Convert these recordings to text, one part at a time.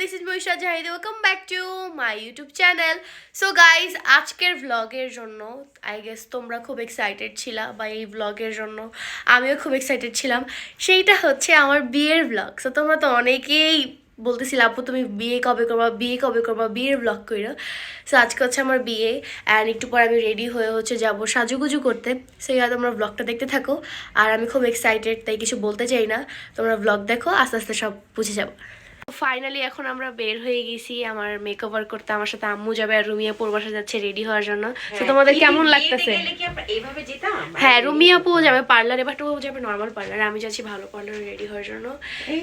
This is Mahisha Zahid welcome back to my YouTube channel so guys আজকের ভ্লগের জন্য I guess তোমরা খুব এক্সাইটেড ছিলা বা এই ভ্লগের জন্য আমিও খুব এক্সাইটেড ছিলাম। সেইটা হচ্ছে আমার বিয়ের ভ্লগ সো তোমরা তো অনেকেই বলতেছিল, আপু, তুমি বিয়ে কবে করবা? বিয়ে কবে করবা? বিয়ের ব্লগ করো সো আজকে হচ্ছে আমার বিয়ে অ্যান্ড একটু পর আমি রেডি হয়ে হচ্ছে যাব সাজুগুজু করতে। সেই হয়তো তোমরা ব্লগটা দেখতে থাকো। আর আমি খুব এক্সাইটেড তাই কিছু বলতে চাই না। তোমরা ব্লগ দেখো, আস্তে আস্তে সব বুঝে যাব। ফাইনালি এখন আমরা বের হয়ে গেছি আমার মেকওভার করতে। আমার সাথে আম্মু যাবে আর রুমিয়া পূর্বাসা যাচ্ছে রেডি হওয়ার জন্য। তো তোমাদের কেমন লাগতেছে? হ্যাঁ রুমি আপু যাবে পার্লারে বাট ও যাবে নর্মাল পার্লারে আমি যাচ্ছি ভালো পার্লারে রেডি হওয়ার জন্য।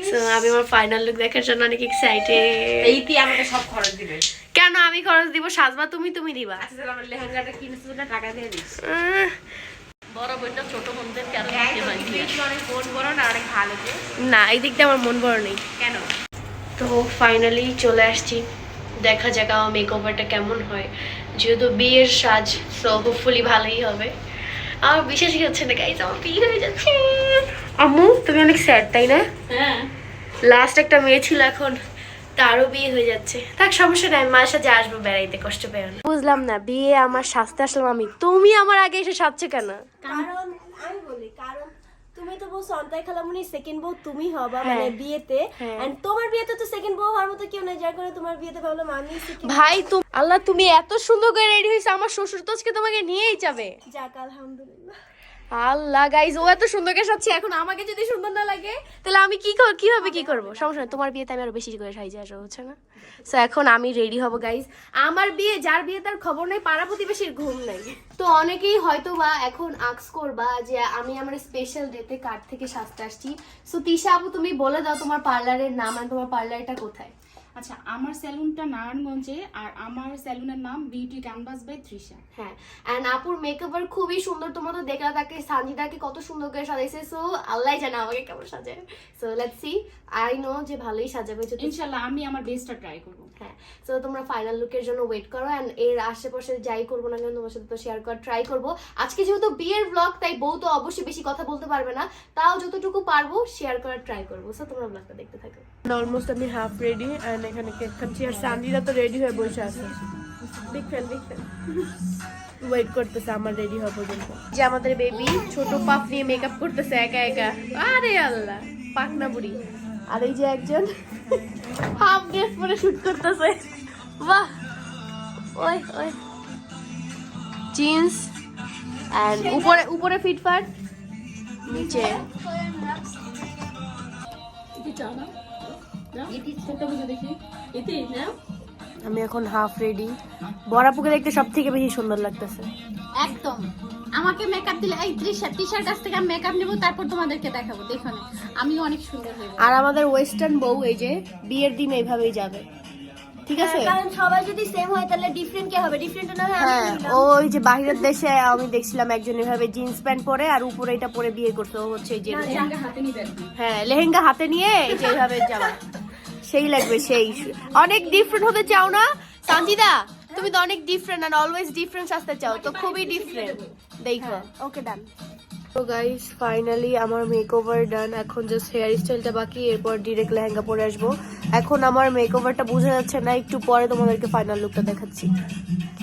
সো আমি আমার ফাইনাল লুক দেখার জন্য অনেক এক্সাইটেড এইটি আমাকে সব খরচ দিবে। কেন আমি খরচ দিব? সাজবা তুমি তুমি দিবা। আচ্ছা তাহলে আমার লেহেঙ্গাটা কিনেছিস না টাকা দিয়ে দিস। হ্যাঁ তো হয়? তুই না এই দিকটা আমার মন বড় নেই। কেন? তো ফাইনালি চলে আসছি। দেখা যাক আমার মেকওভারটা কেমন হয়। যেহেতু বিয়ের সাজ সো হোপফুলি ভালোই হবে। আমার বিশ্বাসই হচ্ছে না গাইজ আমার বিয়ে হয়ে যাচ্ছে। আম্মু তুমি অনেক স্যাড তাই না? হ্যাঁ। লাস্ট একটা মেয়ে ছিল এখন তারও বিয়ে হয়ে যাচ্ছে। থাক সমস্যা নাই মায়ের সাথে আসব বেড়াইতে কষ্ট পেও না। বুঝলাম না বিয়ে আমার সাজতে আসলাম আমি। তুমি আমার আগে এসে সাজছে কেন? কারণ তুমি তো বউ অন্তায় খালামুনি সেকেন্ড বউ তুমি হবা হ্যাঁ। মানে বিয়েতে হ্যাঁ। এন্ড তোমার বিয়েতে তো সেকেন্ড বউ হওয়ার মতো কেউ নাই যার করে তোমার বিয়েতে ভাবলাম আমি ভাই তুমি আল্লাহ তুমি এত সুন্দর করে রেডি হয়েছো আমার শ্বশুর তো আজকে তোমাকে নিয়েই যাবে যাক আলহামদুলিল্লাহ আল্লাহ গাইজ ও এত সুন্দর করে সাজছে এখন আমাকে যদি সুন্দর না লাগে, তাহলে আমি কি কীভাবে কি করব? সমস্যা নেই, তোমার বিয়েতে আমি আরও বেশি করে সাইজে আসব হচ্ছে না? সো এখন আমি রেডি হব গাইজ আমার বিয়ে, যার বিয়ে তার খবর নেই, পাড়া প্রতিবেশীর ঘুম নেই। তো অনেকেই হয়তো বা এখন আক্স করবা যে, আমি আমার স্পেশাল ডেতে কার থেকে সাজতে আসছি? সো তিশা আপু, তুমি বলে দাও তোমার পার্লারের নাম আর তোমার পার্লারটা কোথায়? আচ্ছা আমার স্যালুনটা নারায়ণগঞ্জে আর আমার স্যালুনের নাম বিউটি ক্যানভাস বাই ত্রিশা হ্যাঁ অ্যান্ড আপুর মেকওভার খুবই সুন্দর তোমার তো দেখলা তাকে সানজিদাকে কত সুন্দর করে সাজাইছে সো আল্লাহ জানে আমাকে কেমন সাজায়। So let's see I know যে ভালোই সাজাবে যদি ইনশাল্লাহ আমি আমার বেস্টটা ট্রাই করব। হ্যাঁ সো তোমরা ফাইনাল লুকের জন্য ওয়েট করো অ্যান্ড এর আশেপাশে যাই করব না কেন তোমার সাথে তো শেয়ার করার ট্রাই করব। আজকে যেহেতু বিয়ের ব্লগ তাই বউ তো অবশ্যই বেশি কথা বলতে পারবে না তাও যতটুকু পারব শেয়ার করার ট্রাই করব। সো তোমরা ব্লগটা দেখতে থাকো। অলমোস্ট আমি হাফ রেডি অ্যান্ড এখানে কেক খাচ্ছি। আর সান্দিরা তো রেডি হয়ে বসে আছে। বিগ ফ্যান ওয়েট করতেছে, আমার রেডি হওয়া পর্যন্ত। যে আমাদের বেবি ছোট পাপ নিয়ে মেকআপ করতেছে একা একা। আরে আল্লাহ, পাকনা বুড়ি। আর এই যে একজন হাফ ড্রেস পরে শুট করতেছে। বাহ! ওই ওই। জিন্স এন্ড উপরে উপরে ফিটফাট, নিচে। আমি এখন হাফ রেডি বড়াপুকে দেখতে সব থেকে বেশি সুন্দর লাগতেছে। একদম। আমাকে মেকআপ দিলে এই ত্রিশা ত্রিশার কাছ থেকে আমি মেকআপ নেব তারপর তোমাদেরকে দেখাবো। দেখো না আমিও অনেক সুন্দর হয়ে আর আমাদের ওয়েস্টার্ন বউ এই যে বিয়ের দিন এইভাবেই যাবে। ঠিক আছে? কারণ সবাই যদি সেম হয় তাহলে ডিফারেন্ট কে হবে? ডিফারেন্ট না হয় হ্যাঁ ওই যে বাইরের দেশে আমি দেখছিলাম একজন এভাবে জিন্স প্যান্ট পরে আর উপরে এটা পরে বিয়ে করতে। ও হচ্ছে এই যে হ্যাঁ লেহেঙ্গা হাতে নিয়ে এই যে এইভাবে যাওয়া সেই লাগবে সেই অনেক ডিফারেন্ট হতে চাও না? সানজিদা তুমি তো অনেক ডিফারেন্ট আর অলওয়েজ ডিফারেন্স আসতে চাও তো খুবই ডিফারেন্ট দেখো। ওকে ডান তো গাইস ফাইনালি আমার মেকওভার ডান এখন জাস্ট হেয়ার স্টাইলটা বাকি এরপর ডিরেক্ট লেহেঙ্গা পরে আসব। এখন আমার মেকওভারটা বোঝা যাচ্ছে না একটু পরে তোমাদেরকে ফাইনাল লুকটা দেখাচ্ছি।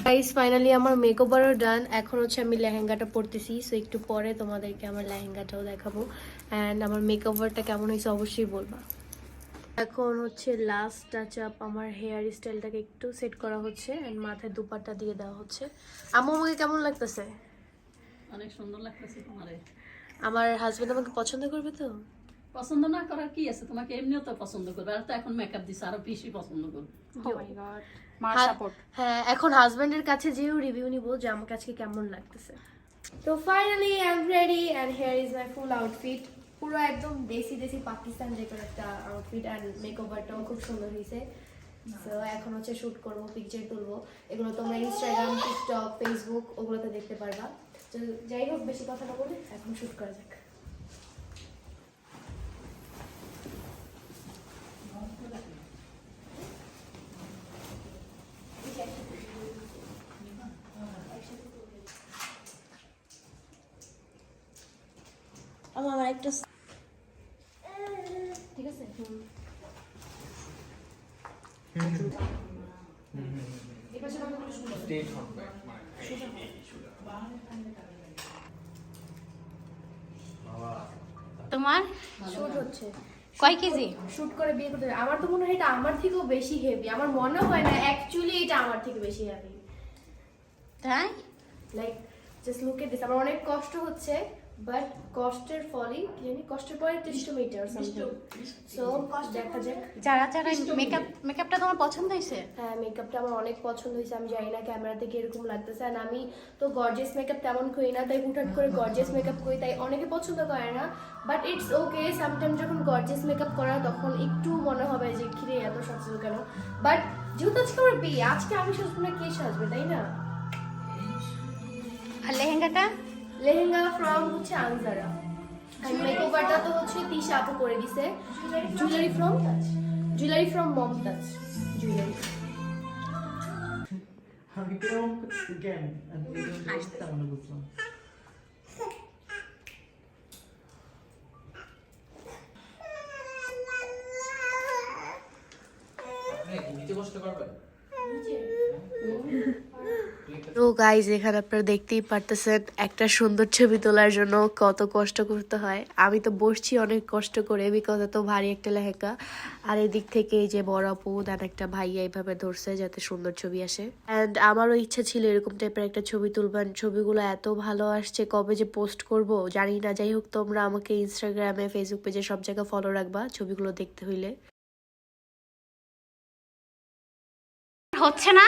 গাইস ফাইনালি আমার মেকওভারও ডান এখন হচ্ছে আমি লেহেঙ্গাটা পরতেছি সো একটু পরে তোমাদেরকে আমার লেহেঙ্গাটাও দেখাবো। অ্যান্ড আমার মেকওভারটা কেমন হয়েছে অবশ্যই বলবা। এখন হচ্ছে লাস্ট টাচ আপ আমার হেয়ার স্টাইলটাকে একটু সেট করা হচ্ছে অ্যান্ড মাথায় দুপাট্টা দিয়ে দেওয়া হচ্ছে। আম্মু আমাকে কেমন লাগতেছে? অনেক সুন্দর লাগতেছে তোমারে। আমার হাজবেন্ড আমাকে পছন্দ করবে তো? পছন্দ না করার কি আছে? তোমাকে এমনিও তো পছন্দ করবে। আর তো এখন মেকআপ দিছে আরও বেশি পছন্দ করবে। মার হ্যাঁ এখন হাজবেন্ডের কাছে যেও রিভিউ নিব যে আমাকে আজকে কেমন লাগতেছে। তো finally I am ready and here is my full outfit পুরো একদম দেশি দেশি পাকিস্তান যেকোনো একটা আউটফিট অ্যান্ড মেকওভারটাও খুব সুন্দর হয়েছে। তো এখন হচ্ছে শুট করব পিকচার তুলবো। এগুলো তোমরা ইনস্টাগ্রাম টিকটক ফেসবুক ওগুলোতে দেখতে পারবা। তো যাই হোক, বেশি কথা না বলে এখন শুট করা যাক আমার একটা ঠিক আছে হুম তোমার? শুট হচ্ছে। কয় কেজি? শুট করে বিয়ে করতে। আমার তো মনে হয় এটা আমার থেকেও বেশি হেভি আমার মনে হয় না অ্যাকচুয়ালি এটা আমার থেকে বেশি হেভি তাই? Like just look at this আমার অনেক কষ্ট হচ্ছে। বাট কষ্টের ফলই কি জানি কষ্টের পরে টেস্ট মিটার সামথিং সো দেখা যাক। যারা যারা মেকআপ মেকআপটা তোমার পছন্দ হয়েছে? হ্যাঁ মেকআপটা আমার অনেক পছন্দ হয়েছে আমি জানি না ক্যামেরা থেকে এরকম লাগতেছে। আর আমি তো গর্জিয়াস মেকআপ তেমন করি না তাই হুটহাট করে গর্জিয়াস মেকআপ করি তাই অনেকে পছন্দ করে না। বাট ইটস ওকে সামটাইম যখন গর্জিয়াস মেকআপ করা তখন একটু মনে হবে যে খিরে এত সাজলো কেন? বাট যেহেতু আজকে আমার বিয়ে আজকে আমি সাজবো না কে সাজবে তাই না? আর লেহেঙ্গাটা? লেহেঙ্গা ফ্রম হচ্ছে আনজারা আর মেকওভারটা তো হচ্ছে তিশা আপু করে দিছে। Jewellery from jewellery from Momtaz jewellery আমি কেমন জ্ঞান তেমন বুঝলাম তো গাইজ এখানে আপনারা দেখতেই পারতেছেন একটা সুন্দর ছবি তোলার জন্য কত কষ্ট করতে হয়। আমি তো বসছি অনেক কষ্ট করে বিকজ এত ভারী একটা লেহেঙ্গা। আর এদিক থেকে এই যে বড় আপু দেন একটা ভাইয়া এইভাবে ধরছে যাতে সুন্দর ছবি আসে। অ্যান্ড আমারও ইচ্ছা ছিল এরকম টাইপের একটা ছবি তুলবেন ছবিগুলো এত ভালো আসছে কবে যে পোস্ট করব জানি না। যাই হোক তোমরা আমাকে ইনস্টাগ্রামে ফেসবুক পেজে সব জায়গায় ফলো রাখবা ছবিগুলো দেখতে হইলে। হচ্ছে না?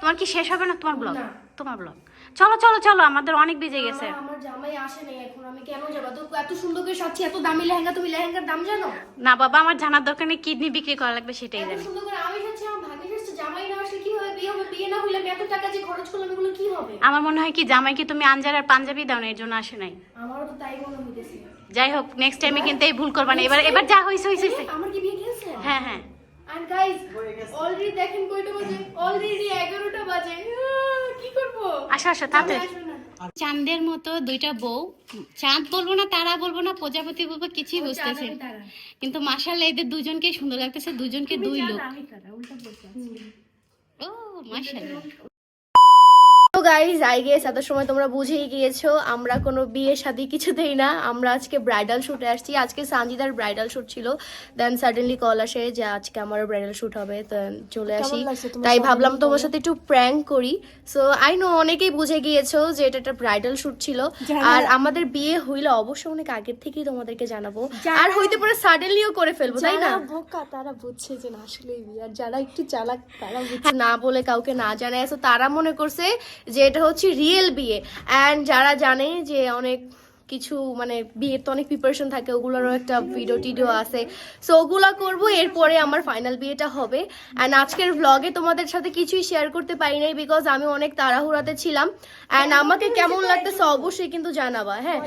তোমার কি শেষ হবে না তোমার ব্লগ তোমার ব্লগ। চলো চলো চলো আমাদের অনেক বেজে গেছে। আমার জামাই আসে নাই এখন আমি কেন যাব? তো এত সুন্দর করে সাজছি এত দামি লেহেঙ্গা তুমি লেহেঙ্গার দাম জানো? না বাবা আমার জানার দরকার নেই কিডনি বিক্রি করা লাগবে সেটাই জানি। সুন্দর করে আমি যাচ্ছি আমার ভাগ্যে যাচ্ছে জামাই না আসলে কি হবে বিয়ে হবে বিয়ে না হলে এত টাকা যে খরচ করলাম এগুলো কি হবে? আমার মনে হয় কি জামাইকে তুমি আনজার আর পাঞ্জাবি দাও না এর জন্য আসে নাই। আমারও তো তাই মনে হইতেছে। যাই হোক নেক্সট টাইমে কিন্তু এই ভুল করবা না। এবার এবার যা হইছে হইছে। আমার কি বিয়ে হ্যাঁ হ্যাঁ। গাইস অলরেডি দেখেন কয়টা বাজে? অলরেডি 11টা বাজে। কি করব? আচ্ছা আচ্ছা তাতে চাঁদের মতো দুইটা বউ। চাঁদ বলব না তারা বলব না প্রজাপতি বলব কিছুই বুঝতেছে কিন্তু মাসাল্লাহ এদের দুজনকে সুন্দর লাগতেছে দুজনকে দুই লোক। ও মাশাআল্লাহ। গাইজ আই গেস এত সময় তোমরা বুঝেই গিয়েছো আমরা কোনো বিয়ে শাদি কিছুতেই না আমরা আজকে ব্রাইডাল শুটে আসছি। আজকে সানজিদার ব্রাইডাল শুট ছিল দেন সাডেনলি কল আসে যে আজকে আমারও ব্রাইডাল শুট হবে চলে আসি। তাই ভাবলাম তোমার সাথে একটু প্র্যাঙ্ক করি। সো আই নো অনেকেই বুঝে গিয়েছো যে এটা একটা ব্রাইডাল শুট ছিল। আর আমাদের বিয়ে হইলে অবশ্যই অনেক আগের থেকেই তোমাদেরকে জানাব। আর হইতে পারে সাডেনলিও করে ফেলব তাই না? বোকা তারা বুঝছে যে না আসলে বিয়ে আর যারা একটু চালাক তারা না বলে কাউকে না জানায়। তারা মনে করছে যে এটা হচ্ছে রিয়েল বিয়ে। অ্যান্ড যারা জানে যে অনেক কিছু মানে বিয়ের তো অনেক প্রিপারেশন থাকে, ওগুলোরও একটা ভিডিও টিডিও আছে। সো ওগুলো করব, এরপরে আমার ফাইনাল বিয়েটা হবে। অ্যান্ড আজকের ব্লগে তোমাদের সাথে কিছুই শেয়ার করতে পারি নাই বিকজ আমি অনেক তাড়াহুড়াতে ছিলাম। অ্যান্ড আমাকে কেমন লাগতেছে অবশ্যই কিন্তু জানাবা হ্যাঁ?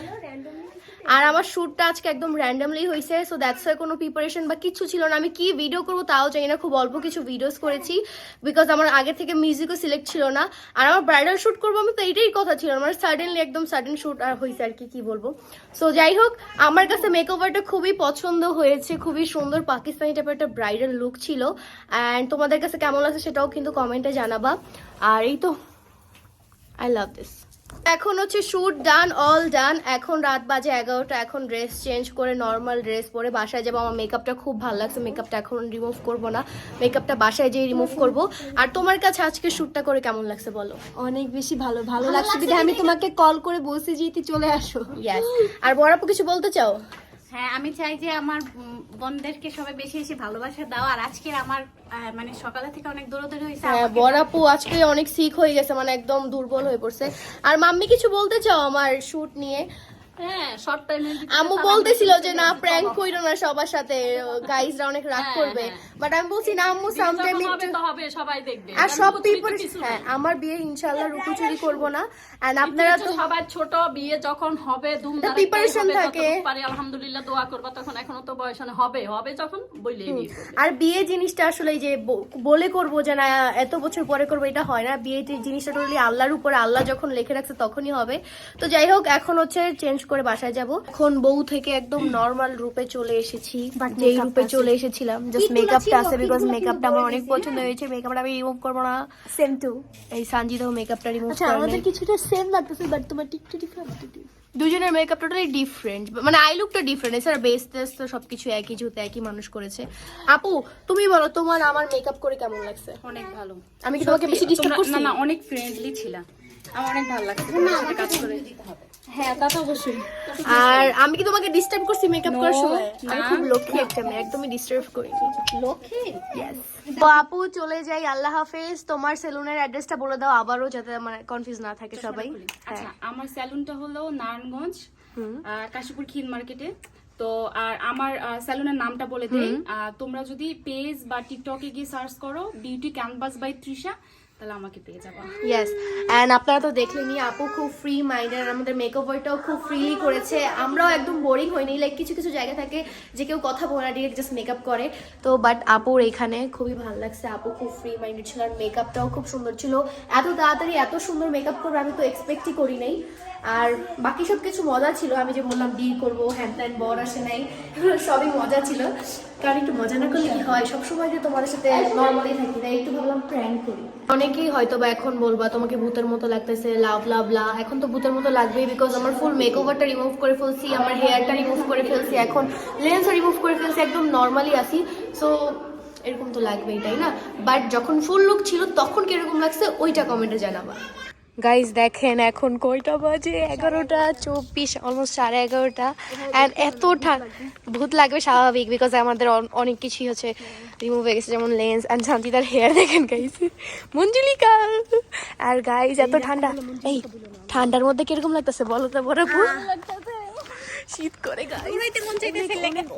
আর আমার শ্যুটটা আজকে একদম র্যান্ডামলি হয়েছে সো দ্যাটস ওয়াই কোনো প্রিপারেশন বা কিছু ছিল না। আমি কি ভিডিও করব তাও জানি না, খুব অল্প কিছু ভিডিওস করেছি বিকজ আমার আগে থেকে মিউজিকও সিলেক্ট ছিল না। আর আমার ব্রাইডাল শ্যুট করব আমি তো এইটাই কথা ছিল আমার সাডেনলি একদম সাডেন শ্যুট আর হয়েছে আর কি কি বলব। সো যাই হোক, আমার কাছে মেকওভারটা খুবই পছন্দ হয়েছে, খুবই সুন্দর পাকিস্তানি টাইপের একটা ব্রাইডাল লুক ছিল। অ্যান্ড তোমাদের কাছে কেমন লাগছে সেটাও কিন্তু কমেন্টে জানাবা। আর এই তো আই লাভ দিস এখন হচ্ছে শুট ডান অল ডান এখন রাত বাজে এগারোটা এখন ড্রেস চেঞ্জ করে নর্মাল ড্রেস পরে বাসায় যাব। আমার মেকআপটা খুব ভালো লাগছে মেকআপটা এখন রিমুভ করব না। মেকআপটা বাসায় যেয়ে রিমুভ করব। আর তোমার কাছে আজকে শুটটা করে কেমন লাগছে বলো? অনেক বেশি ভালো ভালো লাগছে আমি তোমাকে কল করে বসে যেতে চলে আসো। আর বড়াপু কিছু বলতে চাও? হ্যাঁ আমি চাই যে আমার বোনদেরকে সবাই বেশি বেশি ভালোবাসা দাও। আর আজকে আমার মানে সকালে থেকে অনেক দূর দৌড়াদৌড়ি হয়েছে হ্যাঁ বরাপু বড়াপু আজকে অনেক সিক হয়ে গেছে মানে একদম দুর্বল হয়ে পড়ছে। আর মাম্মি কিছু বলতে চাও আমার শুট নিয়ে? আম্মু বলতেছিল যে না প্র্যাঙ্ক কইরো না সবার সাথে গাইজরা অনেক রাগ হ্যাঁ, করবে। হ্যাঁ। বাট আমি বলছি না আম্মু সামটাইম হবে সবাই দেখবে। আর সব পিপল হ্যাঁ আমার বিয়ে ইনশাআল্লাহ রুকুচুরি করব না। এন্ড আপনারা তো সবার ছোট বিয়ে যখন হবে ধুমধাম preparation থাকে। পারে আলহামদুলিল্লাহ দোয়া করবা তখন এখনও তো বয়স হবে হবে যখন আর বিয়ে জিনিসটা আসলে যে বলে করব যে না এত বছর পরে করব এটা হয় না। বিয়ে জিনিসটা টোটালি আল্লাহর উপরে আল্লাহ যখন লিখে রাখছে তখনই হবে। তো যাই হোক এখন হচ্ছে চেঞ্জ করে বাসায় যাব। এখন বউ থেকে একদম নর্মাল রূপে চলে এসেছি। যেই রূপে চলে এসেছিলাম জাস্ট মেকআপটা আছে বিকজ মেকআপটা আমার অনেক পছন্দ হয়েছে। মেকআপটা আমি রিমুভ করব না। সেম টু এই সানজিদাও মেকআপটা রিমুভ আচ্ছা করে আমাদের কিছুটা সেম লাগতেছে বাট তোমার টিকটু ডিফারেন্ট দুজনের মেকআপ টোটালি ডিফারেন্ট মানে আই লুকটা ডিফারেন্ট এছাড়া বেস টেস তো সবকিছু একই জুতে একই মানুষ করেছে। আপু তুমি বলো তোমার আমার মেকআপ করে কেমন লাগছে? অনেক ভালো। আমি কি তোমাকে বেশি ডিস্টার্ব করছি? না না অনেক ফ্রেন্ডলি ছিলা। আমার অনেক ভালো লাগছে। কাজ করে। হ্যাঁ তা তো অবশ্যই। আর আমি কি তোমাকে ডিস্টার্ব করছি মেকআপ করার সময়? আমি খুব লক্ষ্মী একটা মেয়ে একদমই ডিস্টার্ব করিনি। লক্ষ্মী? তো আপু চলে যাই আল্লাহ হাফেজ। তোমার সেলুনের অ্যাড্রেসটা বলে দাও আবারও যাতে মানে কনফিউজ না থাকে সবাই। আচ্ছা আমার স্যালুনটা হলো নারায়ণগঞ্জ কাশীপুর খিল মার্কেটে তো আর আমার স্যালুনের নামটা বলে দেই। তোমরা যদি পেজ বা টিকটকে গিয়ে সার্চ করো beauty canvas by Trisha yes and আপনারা তো দেখলেনই, আপু খুব ফ্রি মাইন্ডের আমাদের মেকওভারটাও খুব ফ্রিলি করেছে। আমরাও একদম বোরিং হইনি লাইক কিছু কিছু জায়গা থাকে যে কেউ কথা বলে না ডিরেক্ট জাস্ট মেকআপ করে। তো বাট আপুর এখানে খুবই ভালো লাগছে, আপু খুব ফ্রি মাইন্ডেড ছিল, আর মেকআপটাও খুব সুন্দর ছিল। এত তাড়াতাড়ি এত সুন্দর মেকআপ করবে আমি তো এক্সপেক্টই করি নাই। আর বাকি সব কিছু মজা ছিল। আমি যে বললাম, বিয়ে করব, হ্যান ত্যান, বর আসে নাই, সবই মজা ছিল। কারণ একটু মজা না করলে কি হয়? সবসময় যে তোমাদের সাথে নর্মালি থাকি, তাই একটু ভাবলাম প্র্যাঙ্ক করি। অনেকেই হয়তো বা এখন বলবা, তোমাকে ভূতের মতো লাগতেছে লাভ লাভ লা এখন তো ভূতের মতো লাগবেই বিকজ আমার ফুল মেকওভারটা রিমুভ করে ফেলছি, আমার হেয়ারটা রিমুভ করে ফেলছি, এখন লেন্সও রিমুভ করে ফেলছি, একদম নর্মালি আসি সো এরকম তো লাগবেই, তাই না? বাট যখন ফুল লুক ছিল, তখন কীরকম লাগছে, ওইটা কমেন্টে জানাবা। গাইজ দেখেন এখন কয়টা বাজে? এগারোটা চব্বিশ অলমোস্ট সাড়ে এগারোটা। অ্যান্ড এত ঠান্ডা ভূত লাগবে স্বাভাবিক বিকজ আমাদের অনেক কিছুই হচ্ছে রিমুভ হয়ে গেছে যেমন লেন্স অ্যান্ড শান্তিদার হেয়ার দেখেন গাইজ মঞ্জুলিকা! আর গাইজ এত ঠান্ডা এই ঠান্ডার মধ্যে কীরকম লাগতেছে বলো তো বড় শীত করে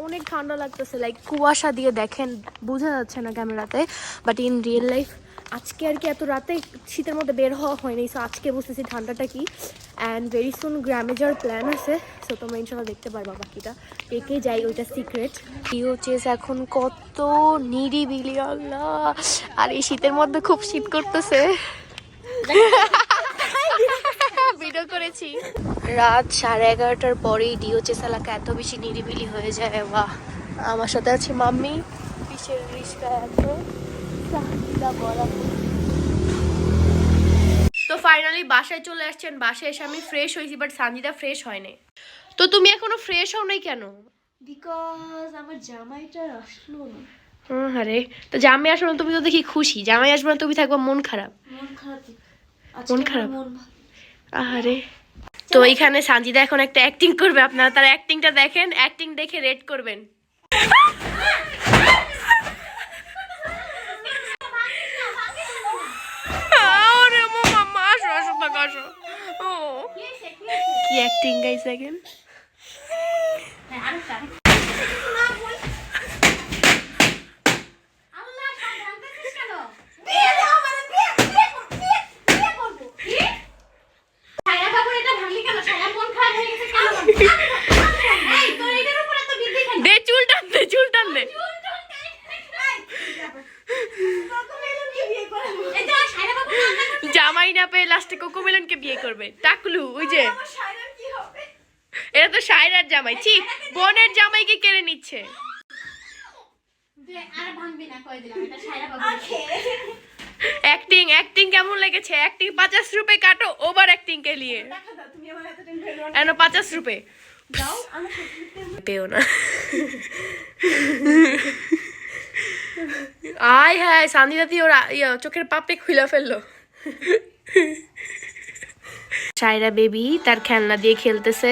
অনেক ঠান্ডা লাগতেছে লাইক কুয়াশা দিয়ে দেখেন বোঝা যাচ্ছে না ক্যামেরাতে বাট ইন রিয়েল লাইফ আজকে আর কি এত রাতে শীতের মধ্যে বের হওয়া হয়নি সো আজকে বুঝতেছি ঠান্ডাটা কি। অ্যান্ড ভেরি সুন গ্রামে যাওয়ার প্ল্যান আছে সো তোমরা ইনশাল্লাহ দেখতে পারবা বাকিটা। পেকে যাই ওইটা সিক্রেট ইও চেস এখন কত নিরিবিলি আল্লাহ। আর এই শীতের মধ্যে খুব শীত করতেছে। করেছি। রাত সাড়ে এগারোটার পরেই ডিওচেস এলাকা এত বেশি নিরিবিলি হয়ে যায়, বাহ। আমার সাথে আছে মাম্মি পিসের রিস্কা এত। তো ফাইনালি বাসায় চলে আসছেন বাসায় এসে আমি ফ্রেশ হয়েছি বাট সানজিদা ফ্রেশ হয়নি। তো তুমি এখনও ফ্রেশ হও নাই কেন? বিকজ আমার জামাইটা আসলো না। আরে তো জামাই আসবে না তুমি তো দেখি খুশি। জামাই আসবে না তুমি থাকবা মন খারাপ। মন খারাপ মন খারাপ? আরে তো এখানে সানজিদা এখন একটা অ্যাক্টিং করবে আপনারা তার অ্যাক্টিংটা দেখেন অ্যাক্টিং দেখে রেড করবেন আরে মামা আসো কি অ্যাক্টিং গাইস দেখেন দে চুল টান দে চুল টান দে জামাই না পেয়ে লাস্টে কোকোমেলনকে বিয়ে করবে টাকলু ওই যে এটা তো সায়রার জামাই ছি বোনের জামাইকে কেড়ে নিচ্ছে। অ্যাক্টিং অ্যাক্টিং কেমন লেগেছে? অ্যাক্টিং রুপে কাটো ওভার অ্যাক্টিং কে লিয়ে রুপে? পেও না। আয় হ্যাঁ সান্দি দাদি ওর চোখের পাপে খুলে ফেলল। সায়রা বেবি তার খেলনা দিয়ে খেলতেছে।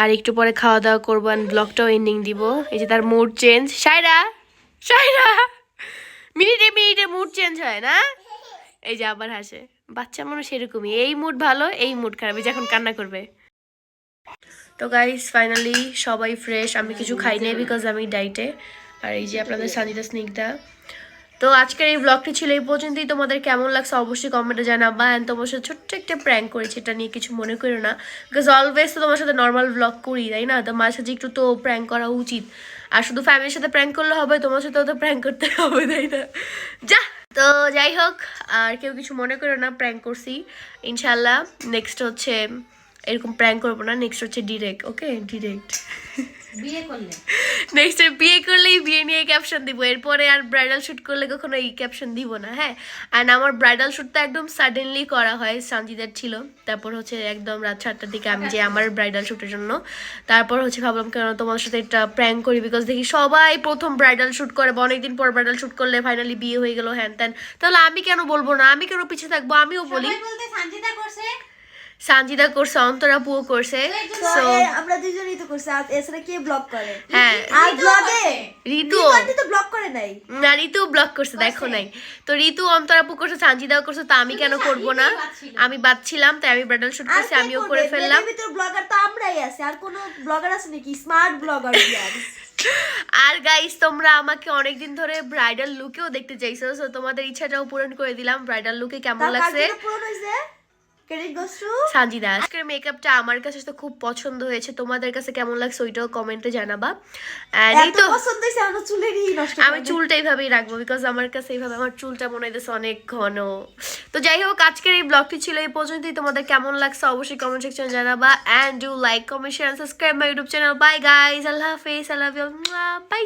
আর একটু পরে খাওয়া দাওয়া করব ব্লগটাও এন্ডিং দিব। এই যে তার মুড চেঞ্জ সাইরা সাইরা মিনিটে মিনিটে মুড চেঞ্জ হয় না? এই যে আবার হাসে। বাচ্চা মানুষ এরকমই। এই মুড ভালো, এই মুড খারাপ। এই যে এখন কান্না করবে। তো গাইস ফাইনালি সবাই ফ্রেশ আমি কিছু খাই নাই বিকজ আমি ডাইটে আর এই যে আপনাদের সানিতা স্নিগ্ধা। তো আজকের এই ব্লগটি ছিল এই পর্যন্তই। তোমাদের কেমন লাগছে অবশ্যই কমেন্টে জানাবা। অ্যান্ড তোমার সাথে ছোট্ট একটা প্র্যাঙ্ক করেছি, এটা নিয়ে কিছু মনে করো না। বিকজ অলওয়েজ তো তোমার সাথে নর্মাল ব্লগ করি, তাই না? তো মাঝে সাথে একটু তো প্র্যাঙ্ক করা উচিত। আর শুধু ফ্যামিলির সাথে প্র্যাঙ্ক করলে হবে, তোমার সাথেও তো প্র্যাঙ্ক করতে হবে, তাই না? যা, তো যাই হোক, আর কেউ কিছু মনে করো না প্র্যাঙ্ক করছি। ইনশাল্লাহ নেক্সট হচ্ছে, এরকম প্র্যাঙ্ক করব না নেক্সট হচ্ছে ডিরেক্ট ওকে ডিরেক্ট বিয়ে করলে? নেক্সট বিয়ে করলেই বিয়ে নিয়ে ক্যাপশন দিব। এরপরে আর ব্রাইডাল শ্যুট করলে কখনো এই ক্যাপশন দিব না হ্যাঁ? অ্যান্ড আমার ব্রাইডাল শ্যুটটা একদম সাডেনলি করা হয় সানজিদার ছিল। তারপর হচ্ছে একদম রাত সাতটার দিকে আমি যে আমার ব্রাইডাল শ্যুটের জন্য তারপর হচ্ছে ভাবলাম কেন তোমার সাথে একটা প্র্যাঙ্ক করি বিকজ দেখি সবাই প্রথম ব্রাইডাল শ্যুট করে বা অনেকদিন পর ব্রাইডাল শ্যুট করলে ফাইনালি বিয়ে হয়ে গেল হ্যান ত্যান। তাহলে আমি কেন বলব না? আমি কেন পিছিয়ে থাকব? আমিও বলি। বলতে সানজিদা করছে? সানজিদা করছে অন্তরা পুও করছে সো আমরা দুজনেই তো করছি আর এছাড়া কে ব্লগ করে? হ্যাঁ। আর ব্লগে ঋতু তো ব্লগ করে নাই। না ঋতু ব্লক করছে দেখো নাই। তো ঋতু অন্তরাপু করছে সানজিদাও করছে তো আমি কেন করব না? আমি বাদছিলাম তাই আমি ব্রাইডাল শুট করছি আমিও করে ফেললাম। ভিতর ব্লগার তো আমরাই আছি আর কোনো ব্লগার আছে নাকি? স্মার্ট ব্লগার আর গাইস তোমরা আমাকে অনেকদিন ধরে ব্রাইডাল লুকেও দেখতে চাইছো তো তোমাদের ইচ্ছাটাও পূরণ করে দিলাম ব্রাইডাল লুকে কেমন লাগছে? পূরণ হয়েছে? সানজিদা আজকের মেকআপটা আমার কাছে তো খুব পছন্দ হয়েছে। তোমাদের কাছে কেমন লাগছে ওইটাও কমেন্টে জানাবা। এই তো পছন্দ হয়েছে আমার চুলেরই নষ্ট আমি চুলটা এইভাবেই রাখব বিকজ আমার কাছে এইভাবে আমার চুলটা মনে হইতেছে অনেক ঘন। তো যাই হোক আজকের এই ব্লগটি ছিল এই পর্যন্তই। তোমাদের কেমন লাগছে অবশ্যই কমেন্ট সেকশন জানাবা। And do like comment share subscribe my YouTube channel bye guys আল্লাহ হাফেজ আই লাভ ইউ বাই